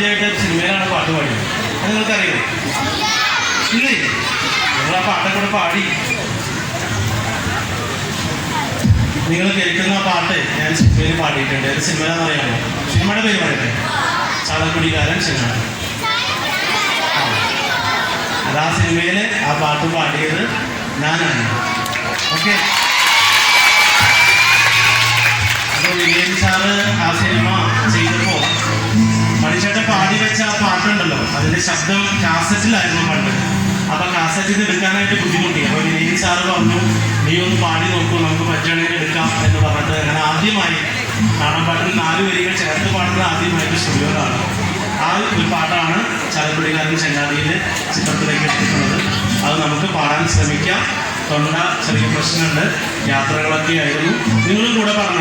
ആദ്യമായിട്ട് സിനിമയിലാണ് പാട്ട് പാടിയത്. അത് നിങ്ങൾക്കറിയില്ലേ ഇല്ലേ? നിങ്ങൾ ആ പാട്ടൊക്കെ കൂടെ പാടി. നിങ്ങൾ കേൾക്കുന്ന പാട്ട് ഞാൻ സിനിമയിൽ പാടിയിട്ടുണ്ട്. ഏത് സിനിമ അറിയാമോ? സിനിമയുടെ പേര് പറയട്ടെ. ചാളക്കുടിക്കാരൻ സിനിമ. അത് ആ സിനിമയിൽ ആ പാട്ട് പാടിയത് ഞാനാണ്. ഓക്കെ? അപ്പോൾ വില്യം സാറ് ആ അതിന്റെ ശബ്ദം കാസറ്റിലായിരുന്നു പണ്ട്. അപ്പൊ കാസറ്റിൽ എടുക്കാനായിട്ട് ബുദ്ധിമുട്ടി. അപ്പൊ വിനീത് സാറ് പറഞ്ഞു നീ ഒന്ന് പാടി നോക്കൂ നമുക്ക് പറ്റുകയാണെങ്കിൽ എടുക്കാം എന്ന് പറഞ്ഞിട്ട് അങ്ങനെ ആദ്യമായി നാടൻപാട്ടിൽ നാല് വരികൾ ചേർത്ത് പാടുന്നത് ആദ്യമായിട്ട് സ്റ്റുഡിയോയിലാണ് ആ ഒരു പാട്ടാണ് ചാലക്കുടിക്കാരൻ ചെങ്ങാതിയിൽ ചിത്രത്തിലേക്ക് എത്തിക്കുന്നത് അത് നമുക്ക് പാടാൻ ശ്രമിക്കാം. തൊണ്ട ചെറിയ പ്രശ്നമുണ്ട്. യാത്രകളൊക്കെ ആയിരുന്നു. നിങ്ങളും കൂടെ പറഞ്ഞു?